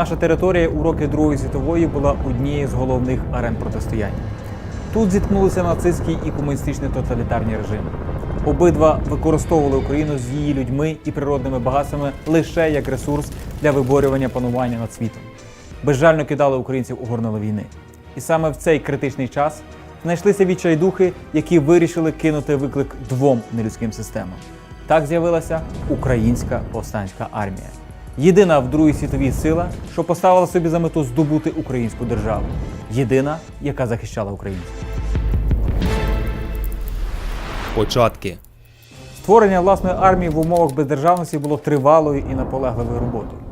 Наша територія у роки Другої світової була однією з головних арен протистояння. Тут зіткнулися нацистські і комуністичні тоталітарні режими. Обидва використовували Україну з її людьми і природними багатствами лише як ресурс для виборювання панування над світом. Безжально кидали українців у горнило війни. І саме в цей критичний час знайшлися відчайдухи, які вирішили кинути виклик двом нелюдським системам. Так з'явилася українська повстанська армія. Єдина в Другій світовій сила, що поставила собі за мету здобути українську державу. Єдина, яка захищала українців. Початки. Створення власної армії в умовах бездержавності було тривалою і наполегливою роботою.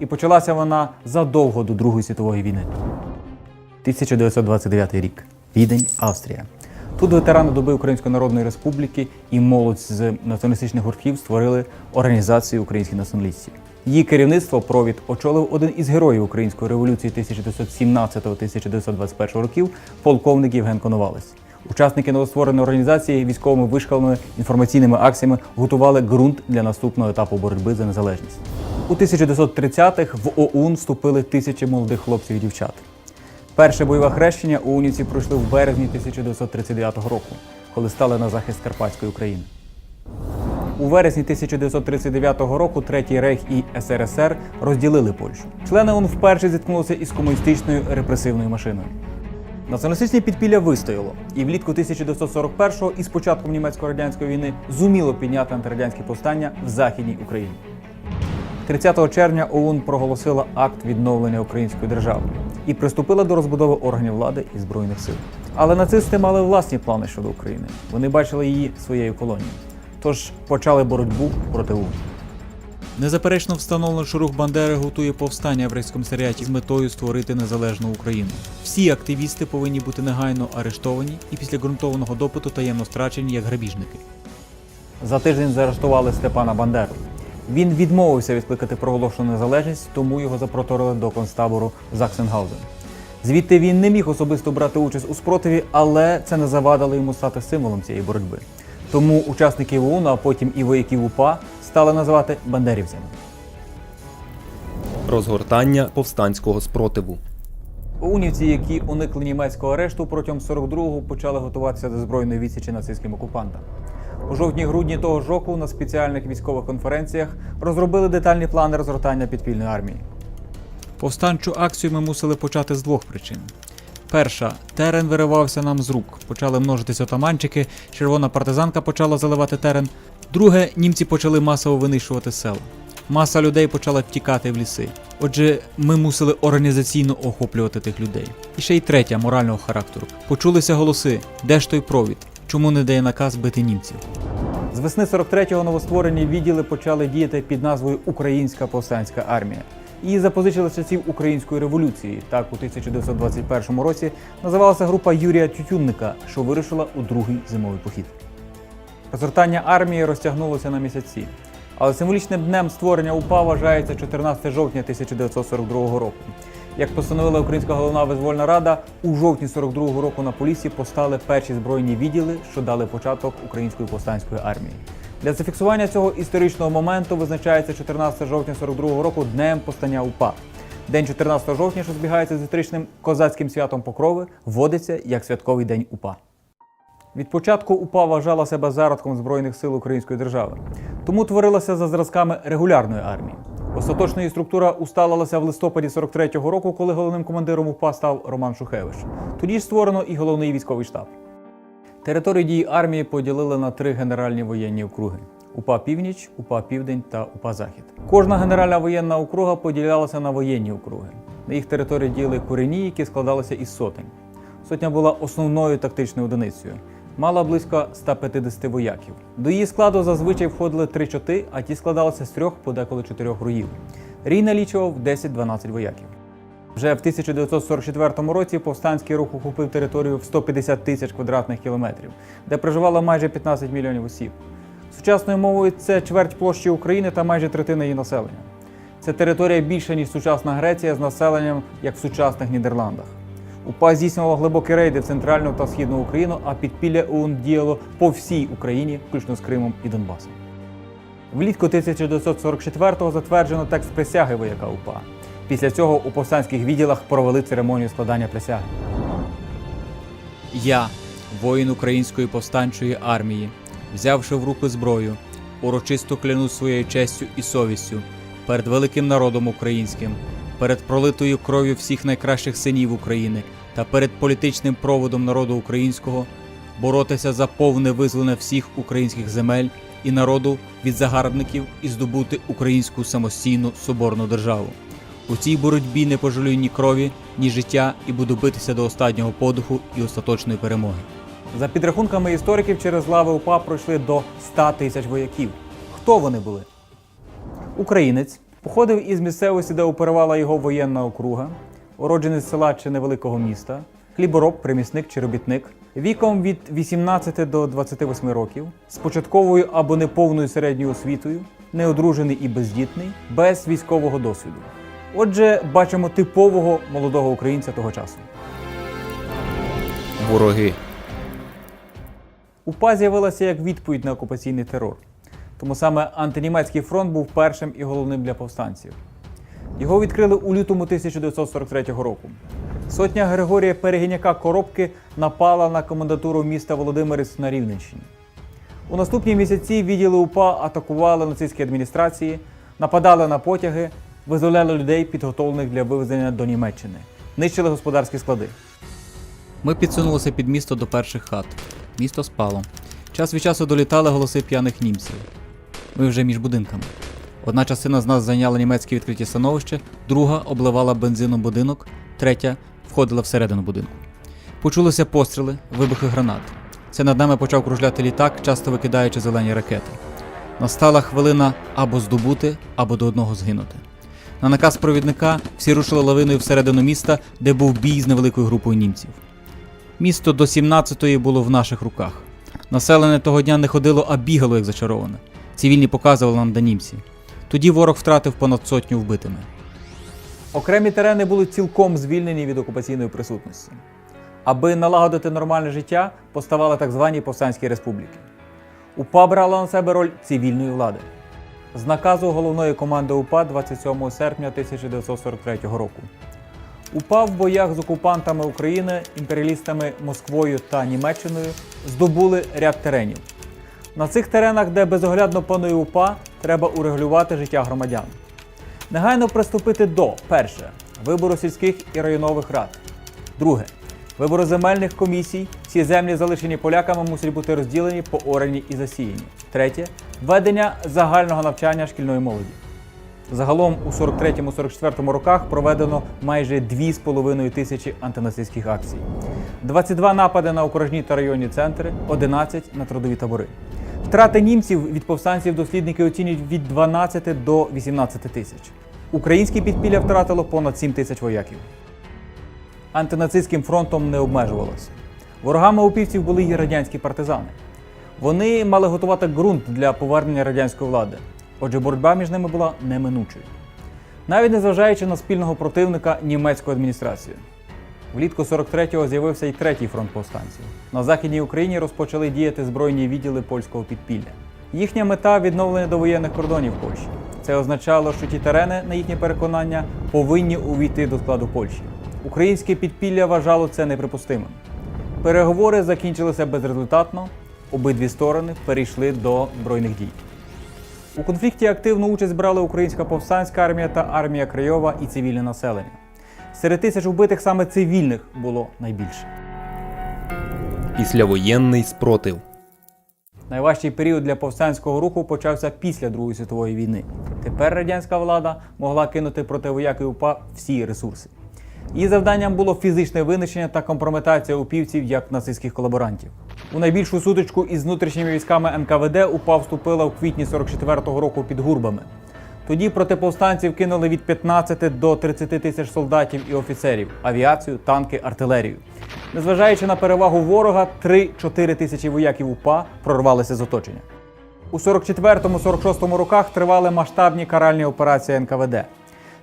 І почалася вона задовго до Другої світової війни. 1929 рік. Відень, Австрія. Тут ветерани доби Української Народної Республіки і молодь з націоналістичних гуртків створили організацію українських націоналістів. Її керівництво провід очолив один із героїв української революції 1917-1921 років, полковник Євген Коновалець. Учасники новоствореної організації військовими вишкаленими інформаційними акціями готували ґрунт для наступного етапу боротьби за незалежність. У 1930-х в ОУН вступили тисячі молодих хлопців і дівчат. Перше бойове хрещення у Уніці пройшли в березні 1939 року, коли стали на захист Карпатської України. У вересні 1939 року Третій Рейх і СРСР розділили Польщу. Члени ОУН вперше зіткнулися із комуністичною репресивною машиною. Націоналістичне підпілля вистояло, і влітку 1941-го із початком німецько-радянської війни зуміло підняти антирадянські повстання в Західній Україні. 30 червня ОУН проголосила акт відновлення української держави і приступила до розбудови органів влади і збройних сил. Але нацисти мали власні плани щодо України. Вони бачили її своєю колонією. Тож почали боротьбу проти ОУН. Незаперечно встановлено, що рух Бандери готує повстання в рейхскомісаріаті з метою створити незалежну Україну. Всі активісти повинні бути негайно арештовані і після ґрунтованого допиту таємно страчені як грабіжники. За тиждень заарештували Степана Бандеру. Він відмовився відкликати проголошену незалежність, тому його запроторили до концтабору Заксенгаузен. Звідти він не міг особисто брати участь у спротиві, але це не завадило йому стати символом цієї боротьби. Тому учасників ОУН, а потім і вояків УПА стали називати бандерівцями. Розгортання повстанського спротиву. Унівці, які уникли німецького арешту, протягом 42-го почали готуватися до збройної відсічі нацистським окупантам. У жовтні-грудні того ж року на спеціальних військових конференціях розробили детальні плани розгортання підпільної армії. Повстанчу акцію ми мусили почати з двох причин. Перша терен виривався нам з рук. Почали множитися отаманчики, червона партизанка почала заливати терен. Друге, німці почали масово винищувати села. Маса людей почала втікати в ліси. Отже, ми мусили організаційно охоплювати тих людей. І ще й третя морального характеру. Почулися голоси: де ж той провід? Чому не дає наказ бити німців? З весни 43-го новостворені відділи почали діяти під назвою Українська повстанська армія. Її запозичили з часів української революції. Так, у 1921 році називалася група Юрія Тютюнника, що вирушила у другий зимовий похід. Розгортання армії розтягнулося на місяці. Але символічним днем створення УПА вважається 14 жовтня 1942 року. Як постановила Українська головна визвольна рада, у жовтні 42-го року на полісі постали перші збройні відділи, що дали початок української повстанської армії. Для зафіксування цього історичного моменту визначається 14 жовтня 42-го року днем постання УПА. День 14 жовтня, що збігається з історичним козацьким святом Покрови, вводиться як святковий день УПА. Від початку УПА вважала себе зародком Збройних сил Української держави, тому творилася за зразками регулярної армії. Остаточна структура усталилася в листопаді 43-го року, коли головним командиром УПА став Роман Шухевич. Тоді ж створено і головний військовий штаб. Територію дії армії поділили на три генеральні воєнні округи: УПА Північ, УПА Південь та УПА Захід. Кожна генеральна воєнна округа поділялася на воєнні округи. На їх території діяли курені, які складалися із сотень. Сотня була основною тактичною одиницею. Мала близько 150 вояків. До її складу зазвичай входили три чоти, а ті складалися з трьох, подеколи чотирьох руїв. Рій налічував 10-12 вояків. Вже в 1944 році повстанський рух охопив територію в 150 тисяч квадратних кілометрів, де проживало майже 15 мільйонів осіб. Сучасною мовою це чверть площі України та майже третина її населення. Це територія більша, ніж сучасна Греція з населенням, як в сучасних Нідерландах. УПА здійснювала глибокі рейди в центральну та східну Україну, а підпілля ОУН діяло по всій Україні, включно з Кримом і Донбасом. Влітку 1944-го затверджено текст присяги вояка УПА. Після цього у повстанських відділах провели церемонію складання присяги. Я, воїн Української повстанчої армії, взявши в руки зброю, урочисто клянусь своєю честю і совістю перед великим народом українським, перед пролитою кров'ю всіх найкращих синів України та перед політичним проводом народу українського боротися за повне визволення всіх українських земель і народу від загарбників і здобути українську самостійну соборну державу. У цій боротьбі не пожалюю ні крові, ні життя і буду битися до останнього подиху і остаточної перемоги. За підрахунками істориків, через лави УПА пройшли до 100 тисяч вояків. Хто вони були? Українець походив із місцевості, де оперувала його воєнна округа, уродженець села чи невеликого міста, хлібороб, примісник чи робітник, віком від 18 до 28 років, з початковою або неповною середньою освітою, неодружений і бездітний, без військового досвіду. Отже, бачимо типового молодого українця того часу. Вороги. УПА з'явилася як відповідь на окупаційний терор. Тому саме антинімецький фронт був першим і головним для повстанців. Його відкрили у лютому 1943 року. Сотня Григорія Перегіняка Коробки напала на комендатуру міста Володимирець на Рівненщині. У наступні місяці відділи УПА атакували нацистські адміністрації, нападали на потяги, визволяли людей, підготовлених для вивезення до Німеччини, нищили господарські склади. Ми підсунулися під місто до перших хат. Місто спало. Час від часу долітали голоси п'яних німців. Ми вже між будинками. Одна частина з нас зайняла німецьке відкриті становище, друга обливала бензином будинок, третя входила всередину будинку. Почулися постріли, вибухи гранат. Це над нами почав кружляти літак, часто викидаючи зелені ракети. Настала хвилина або здобути, або до одного згинути. На наказ провідника всі рушили лавиною всередину міста, де був бій з невеликою групою німців. Місто до 17-ї було в наших руках. Населення того дня не ходило, а бігало як зачароване. Цивільні показували нам де німці. Тоді ворог втратив понад сотню вбитими. Окремі терени були цілком звільнені від окупаційної присутності. Аби налагодити нормальне життя, поставали так звані повстанські республіки. УПА брала на себе роль цивільної влади. З наказу головної команди УПА 27 серпня 1943 року. УПА в боях з окупантами України, імперіалістами Москвою та Німеччиною здобули ряд теренів. На цих теренах, де безоглядно панує УПА, треба урегулювати життя громадян. Негайно приступити до перше вибору сільських і районових рад. Друге вибору земельних комісій. Всі землі, залишені поляками, мусять бути розділені, поорані і засіяні. Третє введення загального навчання шкільної молоді. Загалом у 43-44 роках проведено майже 2,5 тисячі антинацистських акцій, 22 напади на окружні та районні центри, 11 на трудові табори. Втрати німців від повстанців дослідники оцінюють від 12 до 18 тисяч. Українське підпілля втратило понад 7 тисяч вояків. Антинацистським фронтом не обмежувалося. Ворогами упівців були й радянські партизани. Вони мали готувати ґрунт для повернення радянської влади. Отже, боротьба між ними була неминучою. Навіть незважаючи на спільного противника німецьку адміністрацію. Влітку 43-го з'явився й третій фронт повстанців. На Західній Україні розпочали діяти збройні відділи польського підпілля. Їхня мета відновлення довоєнних кордонів Польщі. Це означало, що ті терени, на їхнє переконання, повинні увійти до складу Польщі. Українське підпілля вважало це неприпустимим. Переговори закінчилися безрезультатно. Обидві сторони перейшли до збройних дій. У конфлікті активну участь брали українська повстанська армія та армія Крайова і цивільне населення. Серед тисяч вбитих саме цивільних було найбільше. Післявоєнний спротив. Найважчий період для повстанського руху почався після Другої світової війни. Тепер радянська влада могла кинути проти вояки УПА всі ресурси. Її завданням було фізичне винищення та компрометація упівців як нацистських колаборантів. У найбільшу сутичку із внутрішніми військами НКВД УПА вступила в квітні 44-го року під гурбами. Тоді проти повстанців кинули від 15 до 30 тисяч солдатів і офіцерів, авіацію, танки, артилерію. Незважаючи на перевагу ворога, 3-4 тисячі вояків УПА прорвалися з оточення. У 44-46 роках тривали масштабні каральні операції НКВД.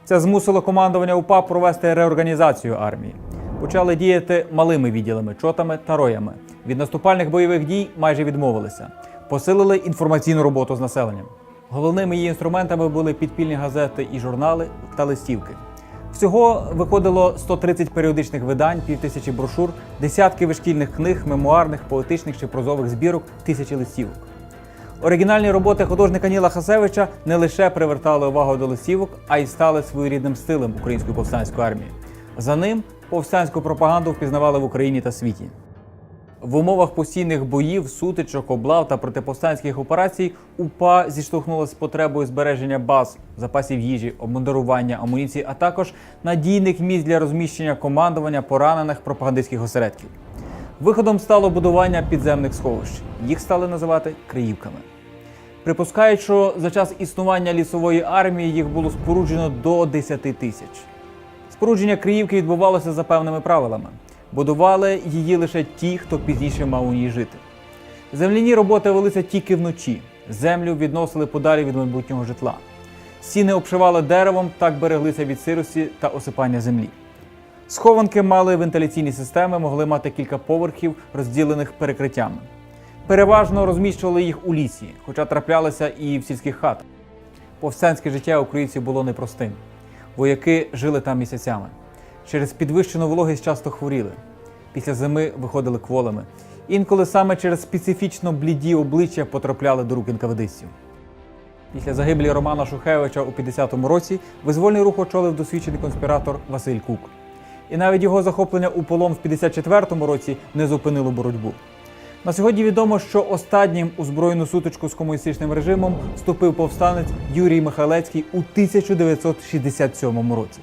Це змусило командування УПА провести реорганізацію армії. Почали діяти малими відділами, чотами та роями. Від наступальних бойових дій майже відмовилися. Посилили інформаційну роботу з населенням. Головними її інструментами були підпільні газети і журнали та листівки. Всього виходило 130 періодичних видань, півтисячі брошур, десятки вишкільних книг, мемуарних, поетичних чи прозових збірок, тисячі листівок. Оригінальні роботи художника Ніла Хасевича не лише привертали увагу до листівок, а й стали своєрідним стилем української повстанської армії. За ним повстанську пропаганду впізнавали в Україні та світі. В умовах постійних боїв, сутичок, облав та протиповстанських операцій УПА зіштовхнулася з потребою збереження баз, запасів їжі, обмундирування, амуніції, а також надійних місць для розміщення командування поранених пропагандистських осередків. Виходом стало будування підземних сховищ. Їх стали називати Криївками. Припускають, що за час існування лісової армії їх було споруджено до 10 тисяч. Спорудження Криївки відбувалося за певними правилами. Будували її лише ті, хто пізніше мав у ній жити. Земляні роботи велися тільки вночі. Землю відносили подалі від майбутнього житла. Стіни обшивали деревом, так береглися від сирості та осипання землі. Схованки мали вентиляційні системи, могли мати кілька поверхів, розділених перекриттями. Переважно розміщували їх у лісі, хоча траплялися і в сільських хатах. Повстанське життя українців було непростим. Вояки жили там місяцями. Через підвищену вологість часто хворіли. Після зими виходили кволими. Інколи саме через специфічно бліді обличчя потрапляли до рук інкавидистів. Після загиблі Романа Шухевича у 50-му році визвольний рух очолив досвідчений конспіратор Василь Кук. І навіть його захоплення у полон в 54-му році не зупинило боротьбу. На сьогодні відомо, що останнім у збройну сутичку з комуністичним режимом вступив повстанець Юрій Михайлецький у 1967 році.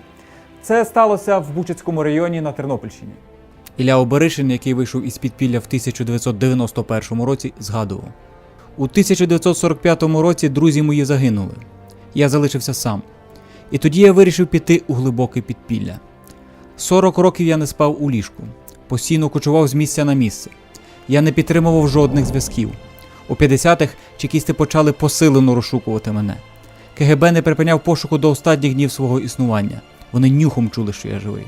Це сталося в Бучацькому районі на Тернопільщині. Ілля Оберишин, який вийшов із підпілля в 1991 році, згадував: у 1945 році друзі мої загинули. Я залишився сам. І тоді я вирішив піти у глибоке підпілля. 40 років я не спав у ліжку, постійно кочував з місця на місце. Я не підтримував жодних зв'язків. У 50-х чекісти почали посилено розшукувати мене. КГБ не припиняв пошуку до останніх днів свого існування. Вони нюхом чули, що я живий.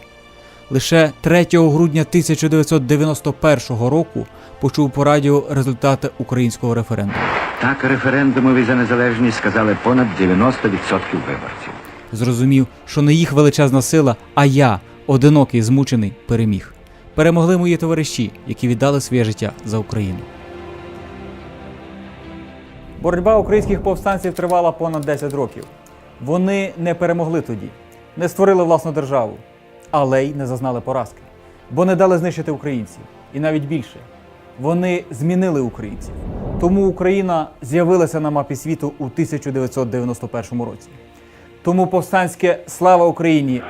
Лише 3 грудня 1991 року почув по радіо результати українського референдуму. Так референдумові за незалежність сказали понад 90% виборців. Зрозумів, що не їх величезна сила, а я, одинокий, змучений, переміг. Перемогли мої товариші, які віддали своє життя за Україну. Боротьба українських повстанців тривала понад 10 років. Вони не перемогли тоді, не створили власну державу, але й не зазнали поразки, бо не дали знищити українців. І навіть більше. Вони змінили українців. Тому Україна з'явилася на мапі світу у 1991 році. Тому повстанське слава Україні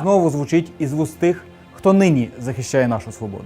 знову звучить із вуст тих, хто нині захищає нашу свободу.